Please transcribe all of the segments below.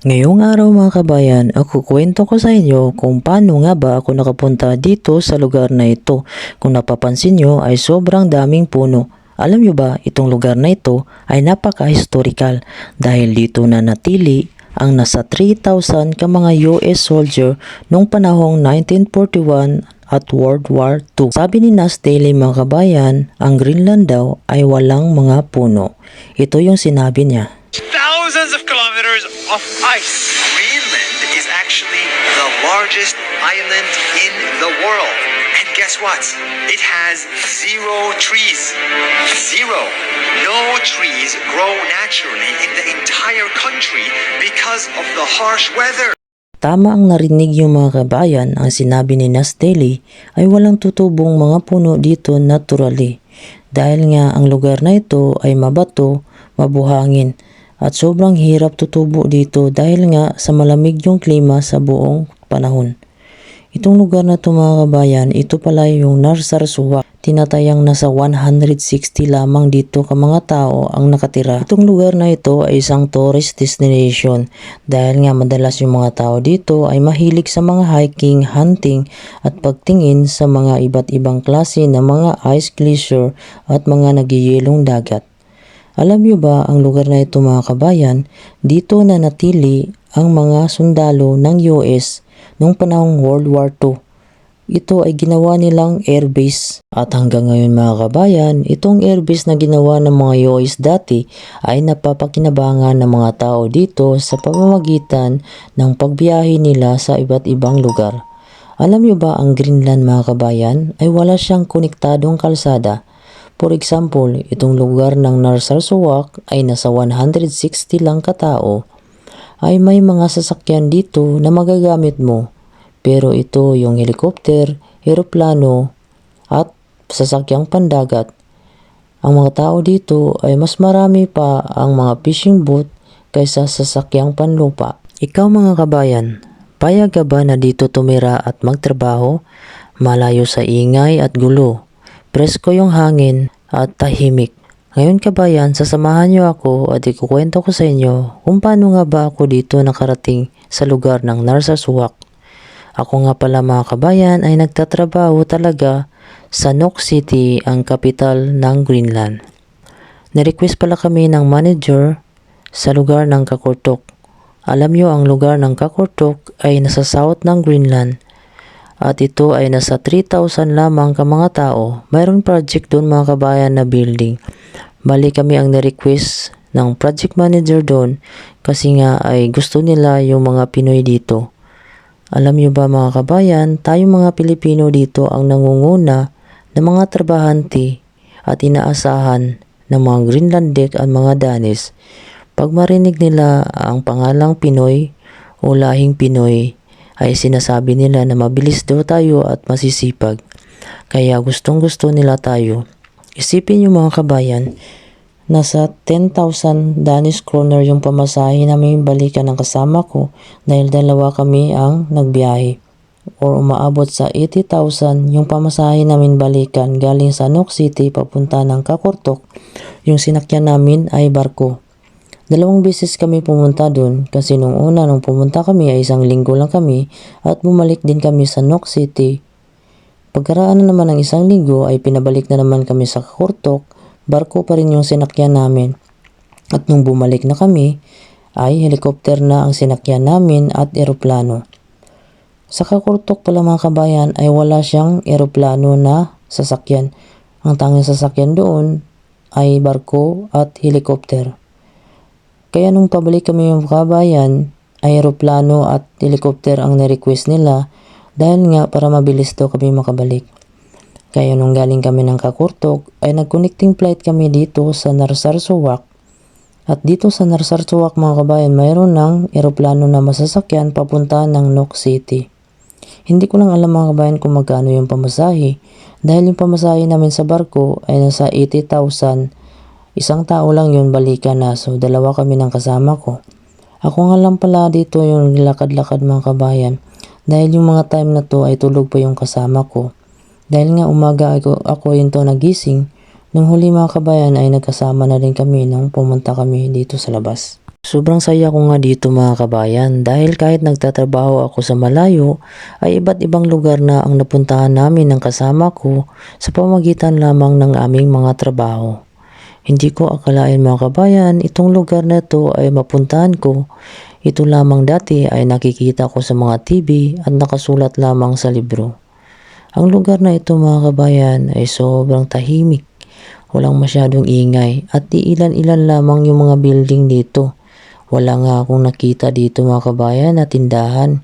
Ngayong araw mga kabayan, ako kwento ko sa inyo kung paano nga ba ako nakapunta dito sa lugar na ito. Kung napapansin nyo ay sobrang daming puno. Alam nyo ba, itong lugar na ito ay napaka-historical dahil dito na natili ang nasa 3,000 ka mga US soldier noong panahong 1941 at World War II. Sabi ni Nas Daily mga kabayan, ang Greenland daw ay walang mga puno. Ito yung sinabi niya. thousands of of ice. Greenland is actually the largest island in the world. And guess what? It has zero trees. Zero. No trees grow naturally in the entire country because of the harsh weather. Tama ang narinig yung mga kabayan, ang sinabi ni Nas Daily ay walang tutubong mga puno dito naturally. Dahil nga ang lugar na ito ay mabato, mabuhangin at sobrang hirap tutubo dito dahil nga sa malamig yung klima sa buong panahon. Itong lugar na ito mga kabayan, ito pala yung Narsarsuwa. Tinatayang nasa 160 lamang dito ka mga tao ang nakatira. Itong lugar na ito ay isang tourist destination dahil nga madalas yung mga tao dito ay mahilig sa mga hiking, hunting at pagtingin sa mga iba't ibang klase ng mga ice glacier at mga nagiyelong dagat. Alam niyo ba ang lugar na ito mga kabayan, dito na natili ang mga sundalo ng US noong panahong World War II. Ito ay ginawa nilang airbase at hanggang ngayon mga kabayan, itong airbase na ginawa ng mga US dati ay napapakinabangan ng mga tao dito sa pamamagitan ng pagbiyahe nila sa iba't ibang lugar. Alam niyo ba ang Greenland mga kabayan ay wala siyang konektadong kalsada For example, itong lugar ng Narsarsuwak ay nasa 160 lang katao, ay may mga sasakyan dito na magagamit mo. Pero ito yung helicopter, eroplano, at sasakyang pandagat. Ang mga tao dito ay mas marami pa ang mga fishing boat kaysa sasakyang panlupa. Ikaw mga kabayan, payag ka ba na dito tumira at magtrabaho, malayo sa ingay at gulo? Presko yung hangin at tahimik. Ngayon kabayan, sasamahan niyo ako at ikukwento ko sa inyo kung paano nga ba ako dito nakarating sa lugar ng Narsarsuwak. Ako nga pala mga kabayan ay nagtatrabaho talaga sa Nook City, ang kapital ng Greenland. Nirequest pala kami ng manager sa lugar ng Kakurtok. Alam niyo ang lugar ng Kakurtok ay nasa south ng Greenland at ito ay nasa 3,000 lamang ka mga tao. Mayroon project doon mga kabayan na building. Bali kami ang na-request ng project manager doon kasi nga ay gusto nila yung mga Pinoy dito. Alam niyo ba mga kabayan, tayo mga Pilipino dito ang nangunguna ng mga trabahante at inaasahan ng mga Greenlandic at mga Danes. Pag marinig nila ang pangalang Pinoy o lahing Pinoy, ay sinasabi nila na mabilis daw tayo at masisipag. Kaya gustong gusto nila tayo. Isipin niyo mga kabayan, nasa 10,000 Danish kroner yung pamasahe namin balikan ng kasama ko dahil dalawa kami ang nagbiyahe. Or umaabot sa 80,000 yung pamasahe namin balikan galing sa Nook City papunta ng Kakortok. Yung sinakyan namin ay barko. Dalawang beses kami pumunta doon kasi nung una nung pumunta kami ay isang linggo lang kami at bumalik din kami sa Nook City. Pagkaraan na naman ng isang linggo ay pinabalik na naman kami sa Kakurtok, barko pa rin yung sinakyan namin. At nung bumalik na kami ay helikopter na ang sinakyan namin at eroplano. Sa Kakurtok pala mga kabayan ay wala siyang eroplano na sasakyan. Ang tanging sasakyan doon ay barko at helikopter. Kaya nung pabalik kami yung kabayan, aeroplano at helicopter ang na-request nila dahil nga para mabilis daw kami makabalik. Kaya nung galing kami ng Kakurtok ay nag-connecting flight kami dito sa Narsarsuwak. At dito sa Narsarsuwak mga kabayan mayroon ng eroplano na masasakyan papunta ng Nook City. Hindi ko lang alam mga kabayan kung magkano yung pamasahe dahil yung pamasahe namin sa barko ay nasa 80,000 Isang tao lang yun balikan na so dalawa kami ng kasama ko. Ako nga lang pala dito yung lakad-lakad mga kabayan dahil yung mga time na to ay tulog pa yung kasama ko. Dahil nga umaga ako, ako yun to nagising, nung huli mga kabayan ay nagkasama na rin kami nung pumunta kami dito sa labas. Sobrang saya ko nga dito mga kabayan dahil kahit nagtatrabaho ako sa malayo ay iba't ibang lugar na ang napuntahan namin ng kasama ko sa pamagitan lamang ng aming mga trabaho. Hindi ko akalain mga kabayan itong lugar na to ay mapuntahan ko. Ito lamang dati ay nakikita ko sa mga TV at nakasulat lamang sa libro. Ang lugar na ito mga kabayan ay sobrang tahimik. Walang masyadong ingay at di ilan-ilan lamang yung mga building dito. Wala nga akong nakita dito mga kabayan na tindahan.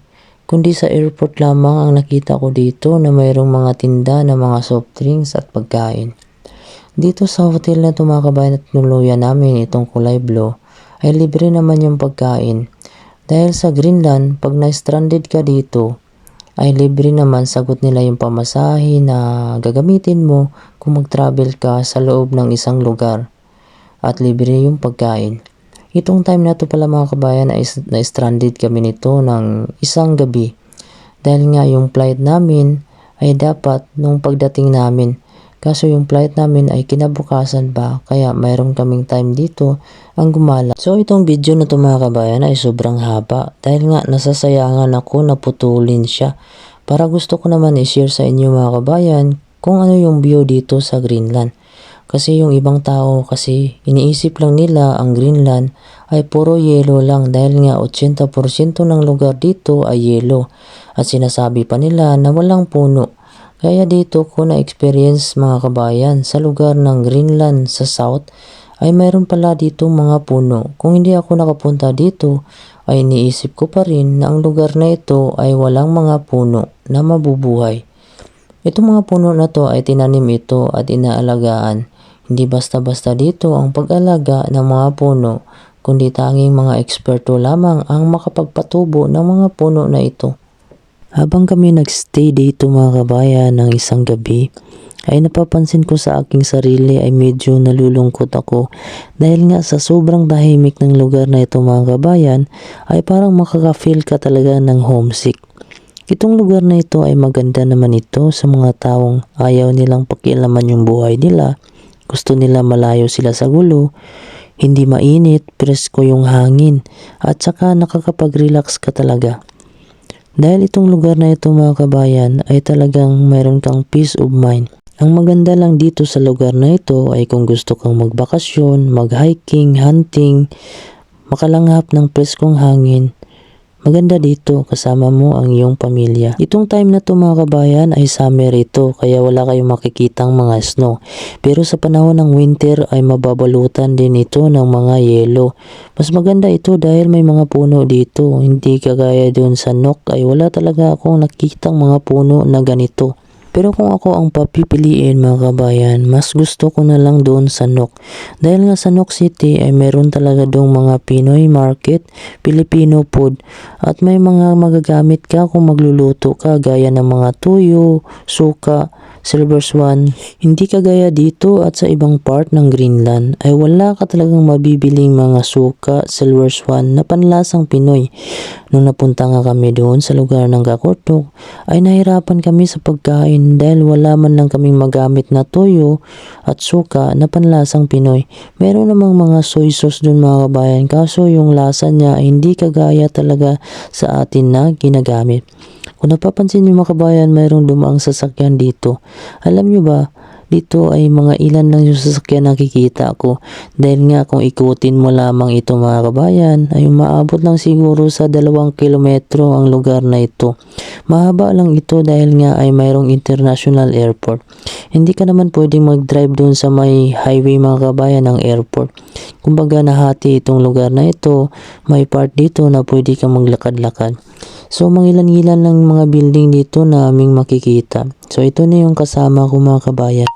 Kundi sa airport lamang ang nakita ko dito na mayroong mga tinda na mga soft drinks at pagkain. Dito sa hotel na ito mga kabayan at nuluyan namin itong kulay blue ay libre naman yung pagkain. Dahil sa Greenland, pag na-stranded ka dito, ay libre naman sagot nila yung pamasahe na gagamitin mo kung mag-travel ka sa loob ng isang lugar. At libre yung pagkain. Itong time na to pala mga kabayan ay na-stranded kami nito ng isang gabi. Dahil nga yung flight namin ay dapat nung pagdating namin. Kaso yung flight namin ay kinabukasan pa kaya mayroon kaming time dito ang gumala. So itong video na to mga kabayan ay sobrang haba dahil nga nasasayangan ako na putulin siya. Para gusto ko naman i-share sa inyo mga kabayan kung ano yung view dito sa Greenland. Kasi yung ibang tao kasi iniisip lang nila ang Greenland ay puro yelo lang dahil nga 80% ng lugar dito ay yelo at sinasabi pa nila na walang puno. Kaya dito ko na-experience mga kabayan sa lugar ng Greenland sa south ay mayroon pala dito mga puno. Kung hindi ako nakapunta dito ay iniisip ko pa rin na ang lugar na ito ay walang mga puno na mabubuhay. Itong mga puno na to ay tinanim ito at inaalagaan. Hindi basta-basta dito ang pag-alaga ng mga puno, kundi tanging mga eksperto lamang ang makapagpatubo ng mga puno na ito. Habang kami nagstay dito mga kabayan ng isang gabi, ay napapansin ko sa aking sarili ay medyo nalulungkot ako dahil nga sa sobrang tahimik ng lugar na ito mga kabayan ay parang makaka-feel ka talaga ng homesick. Itong lugar na ito ay maganda naman ito sa mga taong ayaw nilang pakialaman yung buhay nila gusto nila malayo sila sa gulo, hindi mainit, presko yung hangin, at saka nakakapag-relax ka talaga. Dahil itong lugar na ito mga kabayan ay talagang mayroon kang peace of mind. Ang maganda lang dito sa lugar na ito ay kung gusto kang magbakasyon, mag-hiking, hunting, makalanghap ng preskong hangin, Maganda dito kasama mo ang iyong pamilya. Itong time na to mga kabayan ay summer ito kaya wala kayong makikitang mga snow. Pero sa panahon ng winter ay mababalutan din ito ng mga yelo. Mas maganda ito dahil may mga puno dito. Hindi kagaya doon sa Nok ay wala talaga akong nakitang mga puno na ganito. Pero kung ako ang papipiliin mga kabayan, mas gusto ko na lang doon sa Nok. Dahil nga sa Nok City ay meron talaga doong mga Pinoy market, Filipino food, at may mga magagamit ka kung magluluto ka gaya ng mga tuyo, suka, silver swan. Hindi kagaya dito at sa ibang part ng Greenland ay wala ka talagang mabibiling mga suka, silver swan na panlasang Pinoy. Nung napunta nga kami doon sa lugar ng Kakurtok ay nahirapan kami sa pagkain dahil wala man lang kaming magamit na toyo at suka na panlasang Pinoy. Meron namang mga soy sauce doon mga kabayan kaso yung lasa niya ay hindi kagaya talaga sa atin na ginagamit. Kung napapansin niyo mga kabayan, mayroong dumaang sasakyan dito. Alam niyo ba, dito ay mga ilan lang yung sasakyan nakikita ko. Dahil nga kung ikutin mo lamang ito mga kabayan, ay maabot lang siguro sa dalawang kilometro ang lugar na ito. Mahaba lang ito dahil nga ay mayroong international airport. Hindi ka naman pwedeng mag-drive doon sa may highway mga kabayan ng airport. Kumbaga nahati itong lugar na ito, may part dito na pwede kang maglakad-lakad. So, mangilan-ilan lang mga building dito na aming makikita. So, ito na yung kasama ko mga kabayan.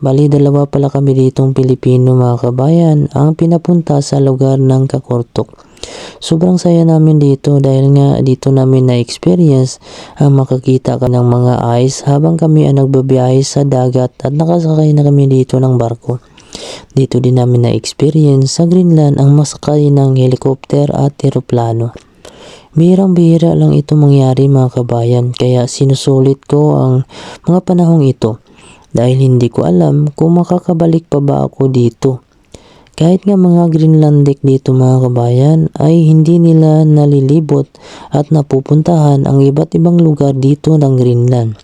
Bali, dalawa pala kami ditong Pilipino mga kabayan ang pinapunta sa lugar ng Kakortok. Sobrang saya namin dito dahil nga dito namin na-experience ang makakita ka ng mga ice habang kami ang nagbabiyahe sa dagat at nakasakay na kami dito ng barko. Dito din namin na-experience sa Greenland ang masakay ng helicopter at eroplano. Bihirang-bihira lang ito mangyari mga kabayan kaya sinusulit ko ang mga panahong ito dahil hindi ko alam kung makakabalik pa ba ako dito. Kahit nga mga Greenlandic dito mga kabayan ay hindi nila nalilibot at napupuntahan ang iba't ibang lugar dito ng Greenland.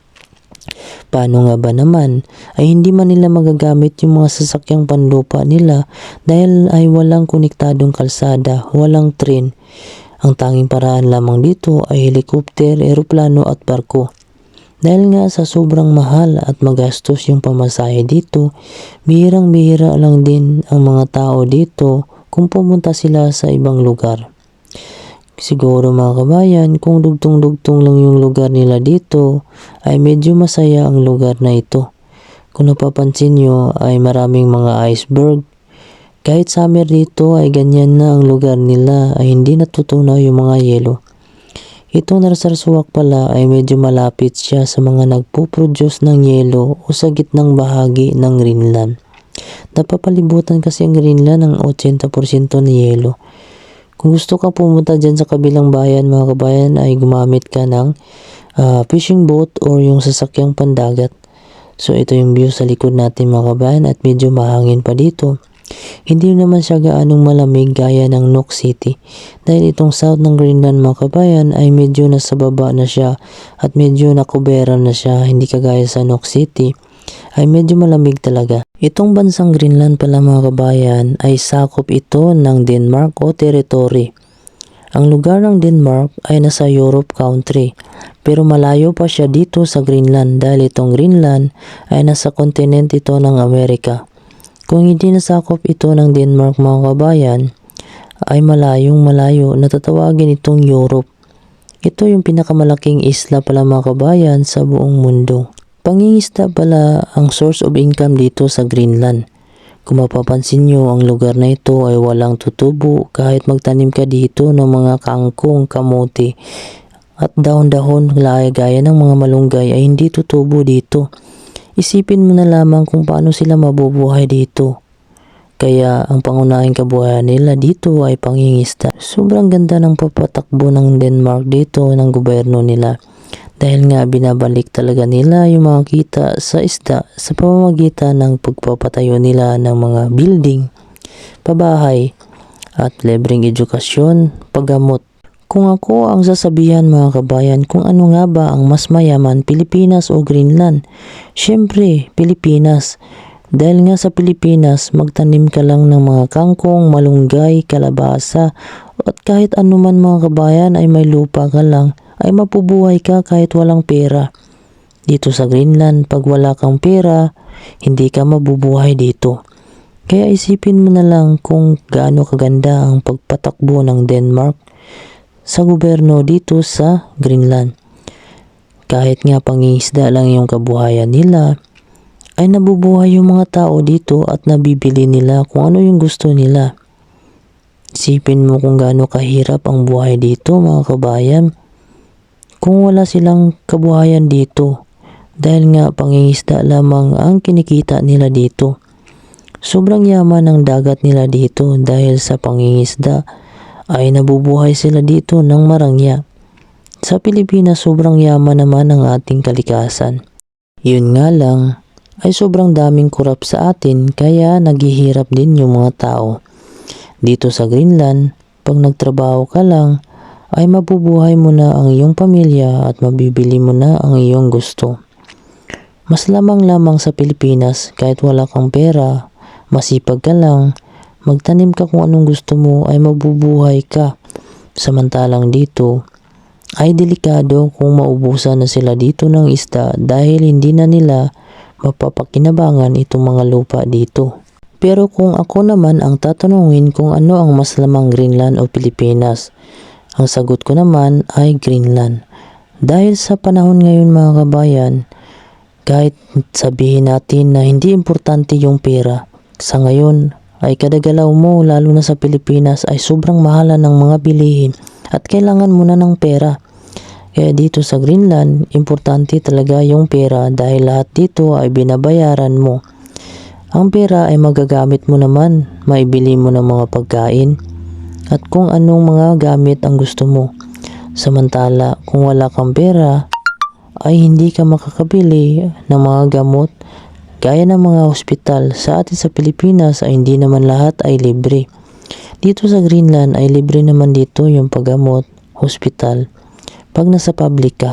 Paano nga ba naman ay hindi man nila magagamit yung mga sasakyang panlupa nila dahil ay walang konektadong kalsada, walang train. Ang tanging paraan lamang dito ay helikopter, eroplano at barko. Dahil nga sa sobrang mahal at magastos yung pamasahe dito, bihirang-bihira lang din ang mga tao dito kung pumunta sila sa ibang lugar. Siguro mga kabayan, kung dugtong-dugtong lang yung lugar nila dito, ay medyo masaya ang lugar na ito. Kung napapansin nyo ay maraming mga iceberg. Kahit summer dito ay ganyan na ang lugar nila ay hindi natutunaw yung mga yelo. Itong Narsarsuwak pala ay medyo malapit siya sa mga nagpo-produce ng yelo o sa gitnang bahagi ng Greenland. Napapalibutan kasi ang Greenland ng 80% ng yelo. Kung gusto ka pumunta dyan sa kabilang bayan mga kabayan ay gumamit ka ng ah, fishing boat or yung sasakyang pandagat. So ito yung view sa likod natin mga kabayan at medyo mahangin pa dito. Hindi naman siya gaanong malamig gaya ng Nook City dahil itong south ng Greenland mga kabayan ay medyo nasa baba na siya at medyo nakubera na siya hindi kagaya sa Nook City ay medyo malamig talaga. Itong bansang Greenland pala mga kabayan ay sakop ito ng Denmark o territory. Ang lugar ng Denmark ay nasa Europe country pero malayo pa siya dito sa Greenland dahil itong Greenland ay nasa kontinent ito ng Amerika. Kung hindi nasakop ito ng Denmark mga kabayan, ay malayong malayo na tatawagin itong Europe. Ito yung pinakamalaking isla pala mga kabayan sa buong mundo. Pangingisda pala ang source of income dito sa Greenland. Kung mapapansin nyo, ang lugar na ito ay walang tutubo kahit magtanim ka dito ng mga kangkong, kamote at dahon-dahon gaya ng mga malunggay ay hindi tutubo dito. Isipin mo na lamang kung paano sila mabubuhay dito. Kaya ang pangunahing kabuhayan nila dito ay pangingisda. Sobrang ganda ng papatakbo ng Denmark dito ng gobyerno nila. Dahil nga binabalik talaga nila yung mga kita sa isda sa pamamagitan ng pagpapatayo nila ng mga building, pabahay, at libreng edukasyon, paggamot. Kung ako ang sasabihan mga kabayan kung ano nga ba ang mas mayaman, Pilipinas o Greenland, syempre Pilipinas. Dahil nga sa Pilipinas, magtanim ka lang ng mga kangkong, malunggay, kalabasa, at kahit anuman mga kabayan ay may lupa ka lang, ay mapubuhay ka kahit walang pera. Dito sa Greenland, pag wala kang pera, hindi ka mabubuhay dito. Kaya isipin mo na lang kung gaano kaganda ang pagpatakbo ng Denmark sa gobyerno dito sa Greenland. Kahit nga pangingisda lang yung kabuhayan nila, ay nabubuhay yung mga tao dito at nabibili nila kung ano yung gusto nila. Isipin mo kung gaano kahirap ang buhay dito mga kabayan. Kung wala silang kabuhayan dito, dahil nga pangingisda lamang ang kinikita nila dito. Sobrang yaman ng dagat nila dito dahil sa pangingisda ay nabubuhay sila dito ng marangya. Sa Pilipinas sobrang yaman naman ang ating kalikasan. Yun nga lang ay sobrang daming kurap sa atin kaya naghihirap din yung mga tao. Dito sa Greenland, pag nagtrabaho ka lang, ay mabubuhay mo na ang iyong pamilya at mabibili mo na ang iyong gusto. Mas lamang lamang sa Pilipinas kahit wala kang pera, masipag ka lang, magtanim ka kung anong gusto mo ay mabubuhay ka. Samantalang dito, ay delikado kung maubusan na sila dito ng isda dahil hindi na nila mapapakinabangan itong mga lupa dito. Pero kung ako naman ang tatanungin kung ano ang mas lamang Greenland o Pilipinas, ang sagot ko naman ay Greenland. Dahil sa panahon ngayon mga kabayan, kahit sabihin natin na hindi importante yung pera, sa ngayon ay kadagalaw mo lalo na sa Pilipinas ay sobrang mahalan ng mga bilihin at kailangan mo na ng pera. Kaya dito sa Greenland, importante talaga yung pera dahil lahat dito ay binabayaran mo. Ang pera ay magagamit mo naman, maibili mo ng mga pagkain at kung anong mga gamit ang gusto mo. Samantala, kung wala kang pera, ay hindi ka makakabili ng mga gamot Gaya ng mga hospital sa atin sa Pilipinas ay hindi naman lahat ay libre. Dito sa Greenland ay libre naman dito yung paggamot, hospital, pag nasa public.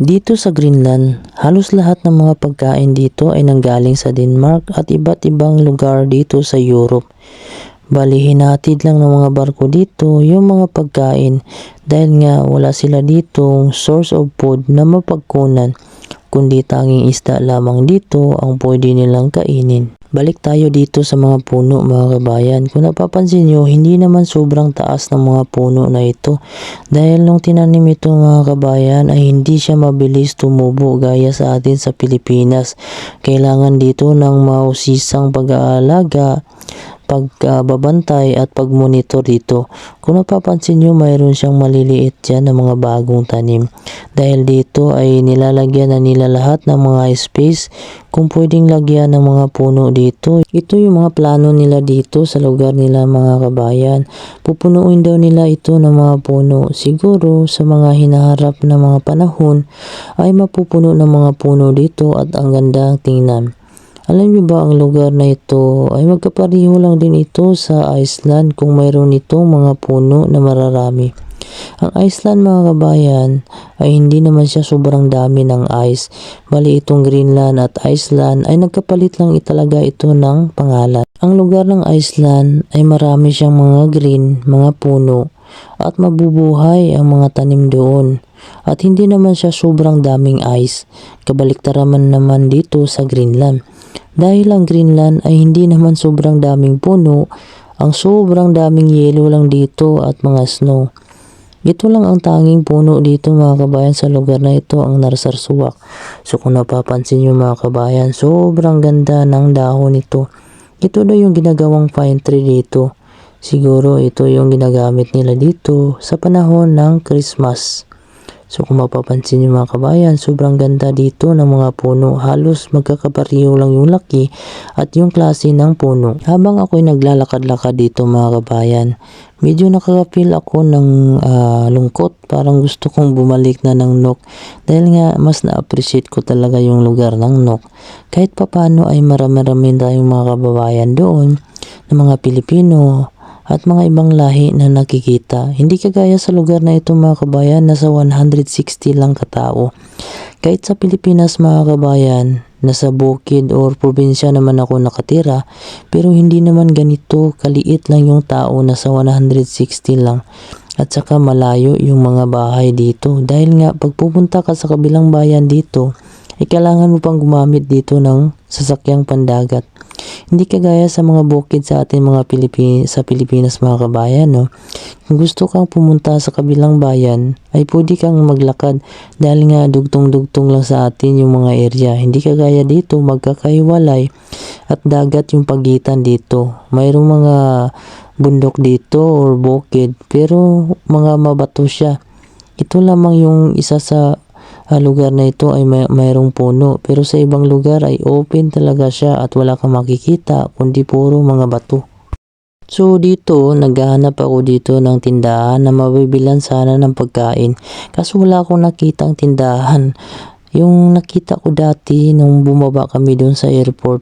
Dito sa Greenland, halos lahat ng mga pagkain dito ay nanggaling sa Denmark at iba't ibang lugar dito sa Europe. Bali, hinatid lang ng mga barko dito yung mga pagkain dahil nga wala sila ditong source of food na mapagkunan kundi tanging isda lamang dito ang pwede nilang kainin. Balik tayo dito sa mga puno mga kabayan. Kung napapansin nyo, hindi naman sobrang taas ng mga puno na ito. Dahil nung tinanim ito mga kabayan ay hindi siya mabilis tumubo gaya sa atin sa Pilipinas. Kailangan dito ng mausisang pag-aalaga, pagbabantay at pagmonitor dito. Kung napapansin nyo, mayroon siyang maliliit dyan na mga bagong tanim. Dahil dito ay nilalagyan na nila lahat ng mga space kung pwedeng lagyan ng mga puno dito. Ito yung mga plano nila dito sa lugar nila mga kabayan. Pupunuin daw nila ito ng mga puno. Siguro sa mga hinaharap na mga panahon ay mapupuno ng mga puno dito at ang ganda tingnan. Alam niyo ba ang lugar na ito ay magkapareho lang din ito sa Iceland kung mayroon itong mga puno na mararami. Ang Iceland mga kabayan ay hindi naman siya sobrang dami ng ice. Bali itong Greenland at Iceland ay nagkapalit lang italaga ito ng pangalan. Ang lugar ng Iceland ay marami siyang mga green, mga puno at mabubuhay ang mga tanim doon. At hindi naman siya sobrang daming ice. Kabaliktaraman naman dito sa Greenland. Dahil ang Greenland ay hindi naman sobrang daming puno, ang sobrang daming yelo lang dito at mga snow. Ito lang ang tanging puno dito mga kabayan sa lugar na ito ang narsarsuwak. So kung napapansin nyo mga kabayan, sobrang ganda ng dahon nito. Ito daw yung ginagawang pine tree dito. Siguro ito yung ginagamit nila dito sa panahon ng Christmas. So kung mapapansin niyo mga kabayan, sobrang ganda dito ng mga puno. Halos magkakapariho lang yung laki at yung klase ng puno. Habang ako'y naglalakad-lakad dito mga kabayan, medyo nakaka-feel ako ng ah, lungkot. Parang gusto kong bumalik na ng Nok. Dahil nga mas na-appreciate ko talaga yung lugar ng Nok. Kahit papano ay marami-rami tayong mga kababayan doon ng mga Pilipino, at mga ibang lahi na nakikita. Hindi kagaya sa lugar na ito mga kabayan, nasa 160 lang katao. Kahit sa Pilipinas mga kabayan, nasa bukid or probinsya naman ako nakatira, pero hindi naman ganito kaliit lang yung tao, nasa 160 lang. At saka malayo yung mga bahay dito. Dahil nga, pag pupunta ka sa kabilang bayan dito, ay kailangan mo pang gumamit dito ng sasakyang pandagat. Hindi kagaya sa mga bukid sa atin mga Pilipi sa Pilipinas mga kabayan, no? Kung gusto kang pumunta sa kabilang bayan, ay pwede kang maglakad dahil nga dugtong-dugtong lang sa atin yung mga area. Hindi kagaya dito, magkakaiwalay at dagat yung pagitan dito. Mayroong mga bundok dito or bukid, pero mga mabato siya. Ito lamang yung isa sa ah, lugar na ito ay may, mayroong puno pero sa ibang lugar ay open talaga siya at wala kang makikita kundi puro mga bato. So dito, naghahanap ako dito ng tindahan na mabibilan sana ng pagkain. Kaso wala akong nakitang tindahan. Yung nakita ko dati nung bumaba kami doon sa airport,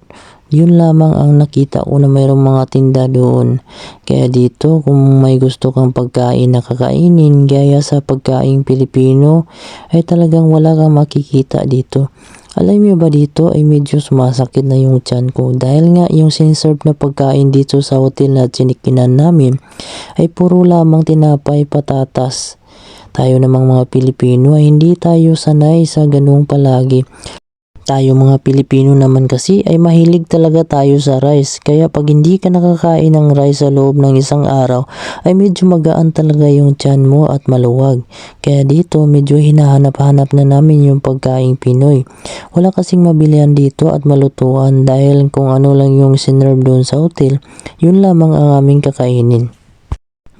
yun lamang ang nakita ko na mayroong mga tinda doon. Kaya dito, kung may gusto kang pagkain na kakainin, gaya sa pagkain Pilipino, ay talagang wala kang makikita dito. Alam niyo ba dito ay medyo sumasakit na yung tiyan ko dahil nga yung siniserve na pagkain dito sa hotel na tinikinan namin ay puro lamang tinapay patatas. Tayo namang mga Pilipino ay hindi tayo sanay sa ganung palagi. Tayo mga Pilipino naman kasi ay mahilig talaga tayo sa rice. Kaya pag hindi ka nakakain ng rice sa loob ng isang araw, ay medyo magaan talaga yung tiyan mo at maluwag. Kaya dito medyo hinahanap-hanap na namin yung pagkain Pinoy. Wala kasing mabilihan dito at malutuan dahil kung ano lang yung sinerve doon sa hotel, yun lamang ang aming kakainin.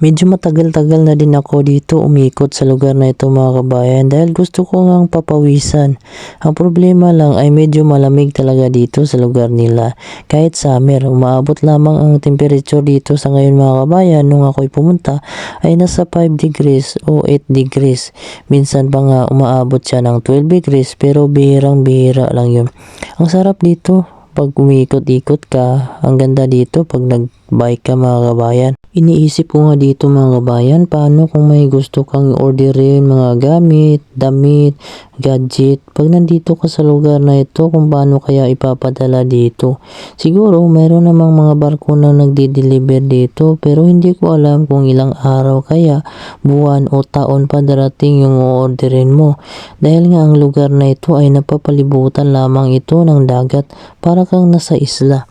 Medyo matagal-tagal na din ako dito umikot sa lugar na ito mga kabayan dahil gusto ko ngang papawisan. Ang problema lang ay medyo malamig talaga dito sa lugar nila. Kahit summer, umaabot lamang ang temperature dito sa ngayon mga kabayan nung ako'y pumunta ay nasa 5 degrees o 8 degrees. Minsan pa nga umaabot siya ng 12 degrees pero bihirang bihira lang yun. Ang sarap dito pag umiikot-ikot ka, ang ganda dito pag nag-bike ka mga kabayan. Iniisip ko nga dito mga kabayan, paano kung may gusto kang orderin mga gamit, damit, gadget, pag nandito ka sa lugar na ito, kung paano kaya ipapadala dito. Siguro, mayroon namang mga barko na nagdi-deliver dito, pero hindi ko alam kung ilang araw kaya, buwan o taon pa darating yung orderin mo. Dahil nga ang lugar na ito ay napapalibutan lamang ito ng dagat para kang nasa isla.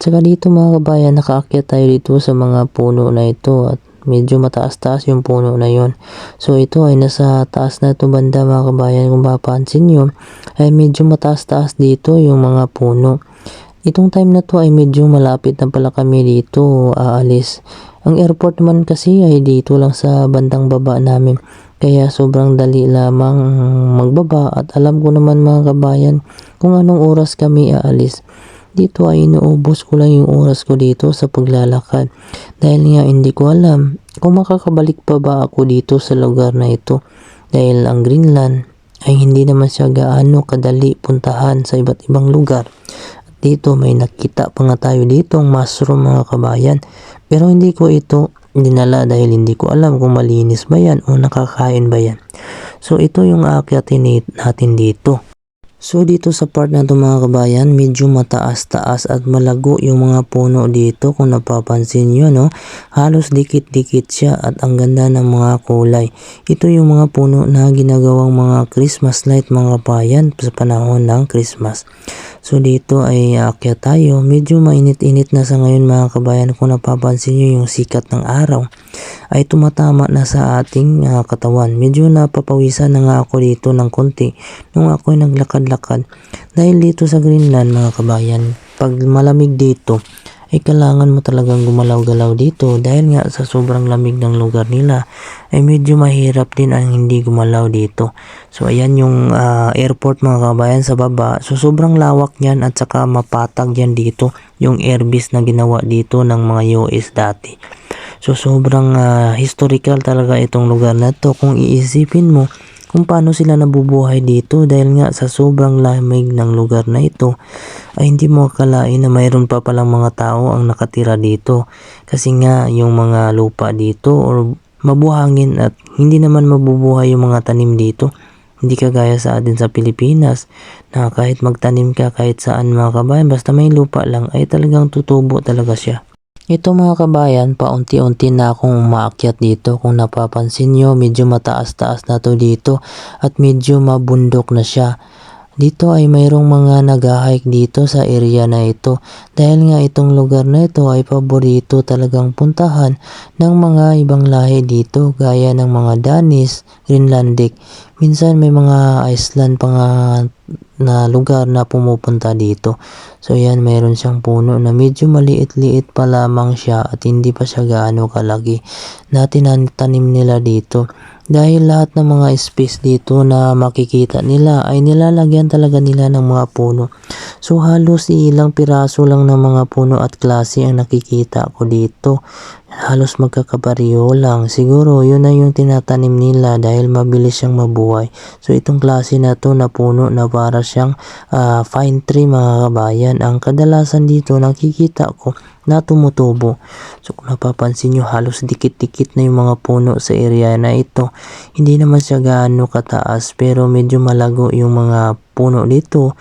Tsaka dito mga kabayan, nakaakyat tayo dito sa mga puno na ito at medyo mataas-taas yung puno na yon. So ito ay nasa taas na ito banda mga kabayan kung mapapansin nyo ay medyo mataas-taas dito yung mga puno. Itong time na to ay medyo malapit na pala kami dito aalis. Ang airport naman kasi ay dito lang sa bandang baba namin. Kaya sobrang dali lamang magbaba at alam ko naman mga kabayan kung anong oras kami aalis. Dito ay inuubos ko lang yung oras ko dito sa paglalakad. Dahil nga hindi ko alam kung makakabalik pa ba ako dito sa lugar na ito. Dahil ang Greenland ay hindi naman siya gaano kadali puntahan sa iba't ibang lugar. At dito may nakita pa nga tayo dito ang mushroom mga kabayan. Pero hindi ko ito dinala dahil hindi ko alam kung malinis ba yan o nakakain ba yan. So ito yung aakyatin natin dito. So dito sa part na to mga kabayan, medyo mataas-taas at malago yung mga puno dito kung napapansin nyo no. Halos dikit-dikit siya at ang ganda ng mga kulay. Ito yung mga puno na ginagawang mga Christmas light mga kabayan sa panahon ng Christmas. So dito ay aakyat tayo. Medyo mainit-init na sa ngayon mga kabayan kung napapansin nyo yung sikat ng araw ay tumatama na sa ating ah, katawan. Medyo napapawisan na nga ako dito ng konti nung ako ay naglakad-lakad. Dahil dito sa Greenland mga kabayan, pag malamig dito, ay kailangan mo talagang gumalaw-galaw dito dahil nga sa sobrang lamig ng lugar nila ay medyo mahirap din ang hindi gumalaw dito. So ayan yung ah, airport mga kabayan sa baba. So sobrang lawak niyan at saka mapatag yan dito yung airbase na ginawa dito ng mga US dati. So sobrang ah, historical talaga itong lugar na to kung iisipin mo kung paano sila nabubuhay dito dahil nga sa sobrang lamig ng lugar na ito ay hindi mo akalain na mayroon pa palang mga tao ang nakatira dito kasi nga yung mga lupa dito or mabuhangin at hindi naman mabubuhay yung mga tanim dito hindi kagaya sa atin sa Pilipinas na kahit magtanim ka kahit saan mga kabayan basta may lupa lang ay talagang tutubo talaga siya. Ito mga kabayan, paunti-unti na akong umaakyat dito. Kung napapansin nyo, medyo mataas-taas na to dito at medyo mabundok na siya. Dito ay mayroong mga nag-hike dito sa area na ito dahil nga itong lugar na ito ay paborito talagang puntahan ng mga ibang lahi dito gaya ng mga Danish, Greenlandic. Minsan may mga Iceland pa nga na lugar na pumupunta dito. So yan, mayroon siyang puno na medyo maliit-liit pa lamang siya at hindi pa siya gaano kalaki na tinatanim nila dito. Dahil lahat ng mga space dito na makikita nila ay nilalagyan talaga nila ng mga puno. So halos ilang piraso lang ng mga puno at klase ang nakikita ko dito. Halos magkakabaryo lang. Siguro yun na yung tinatanim nila dahil mabilis siyang mabuhay. So itong klase na to na puno na para siyang ah, fine tree mga kabayan. Ang kadalasan dito nakikita ko na tumutubo. So kung napapansin nyo halos dikit-dikit na yung mga puno sa area na ito. Hindi naman siya gaano kataas pero medyo malago yung mga puno dito.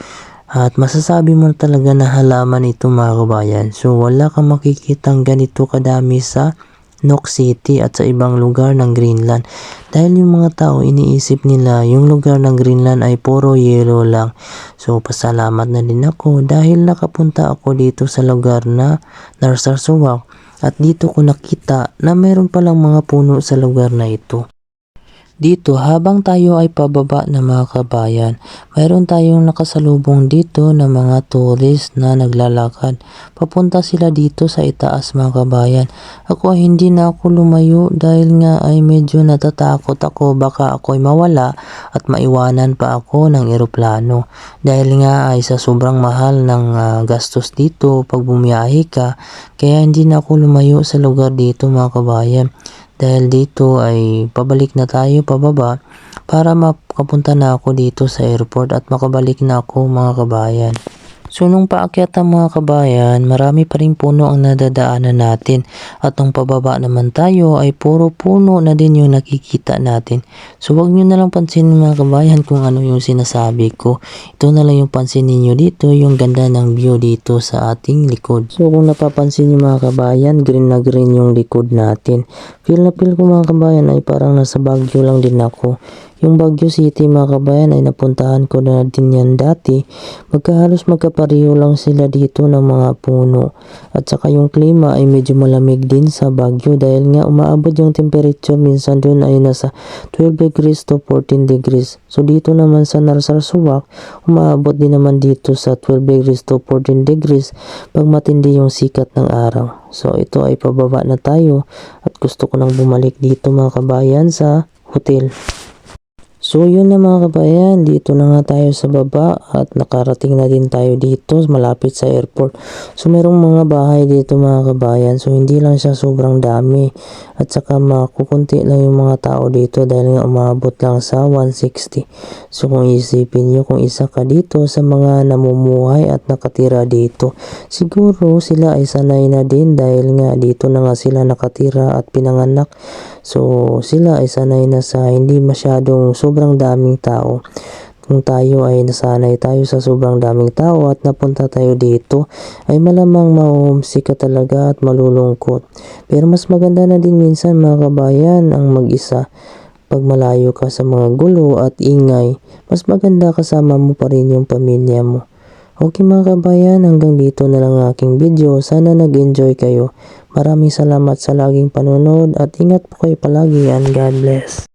At masasabi mo talaga na halaman ito mga kabayan. So wala kang makikitang ganito kadami sa Nook City at sa ibang lugar ng Greenland. Dahil yung mga tao iniisip nila yung lugar ng Greenland ay puro yellow lang. So pasalamat na din ako dahil nakapunta ako dito sa lugar na Narsarsuwak at dito ko nakita na mayroon palang mga puno sa lugar na ito. Dito, habang tayo ay pababa na mga kabayan, mayroon tayong nakasalubong dito na mga tourist na naglalakad. Papunta sila dito sa itaas mga kabayan. Ako ay hindi na ako lumayo dahil nga ay medyo natatakot ako baka ako ay mawala at maiwanan pa ako ng eroplano. Dahil nga ay sa sobrang mahal ng ah, gastos dito pag bumiyahe ka, kaya hindi na ako lumayo sa lugar dito mga kabayan dahil dito ay pabalik na tayo pababa para makapunta na ako dito sa airport at makabalik na ako mga kabayan. So nung paakyat ang mga kabayan, marami pa rin puno ang nadadaanan natin at nung pababa naman tayo ay puro puno na din yung nakikita natin. So wag nyo na lang pansinin mga kabayan kung ano yung sinasabi ko. Ito na lang yung pansin ninyo dito, yung ganda ng view dito sa ating likod. So kung napapansin nyo mga kabayan, green na green yung likod natin. Feel na feel ko mga kabayan ay parang nasa Baguio lang din ako. Yung Baguio City mga kabayan ay napuntahan ko na din yan dati. Magkahalos magkapareho lang sila dito ng mga puno. At saka yung klima ay medyo malamig din sa Baguio dahil nga umaabot yung temperature minsan doon ay nasa 12 degrees to 14 degrees. So dito naman sa Narsarsuwak, umaabot din naman dito sa 12 degrees to 14 degrees pag matindi yung sikat ng araw. So ito ay pababa na tayo at gusto ko nang bumalik dito mga kabayan sa hotel. So yun na mga kabayan, dito na nga tayo sa baba at nakarating na din tayo dito malapit sa airport. So merong mga bahay dito mga kabayan, so hindi lang siya sobrang dami at saka makukunti lang yung mga tao dito dahil nga umabot lang sa 160. So kung isipin nyo kung isa ka dito sa mga namumuhay at nakatira dito, siguro sila ay sanay na din dahil nga dito na nga sila nakatira at pinanganak. So sila ay sanay na sa hindi masyadong sobrang daming tao. Kung tayo ay nasanay tayo sa sobrang daming tao at napunta tayo dito, ay malamang ma-homesick ka talaga at malulungkot. Pero mas maganda na din minsan mga kabayan ang mag-isa. Pag malayo ka sa mga gulo at ingay, mas maganda kasama mo pa rin yung pamilya mo. Okay mga kabayan, hanggang dito na lang ang aking video. Sana nag-enjoy kayo. Maraming salamat sa laging panonood at ingat po kayo palagi and God bless.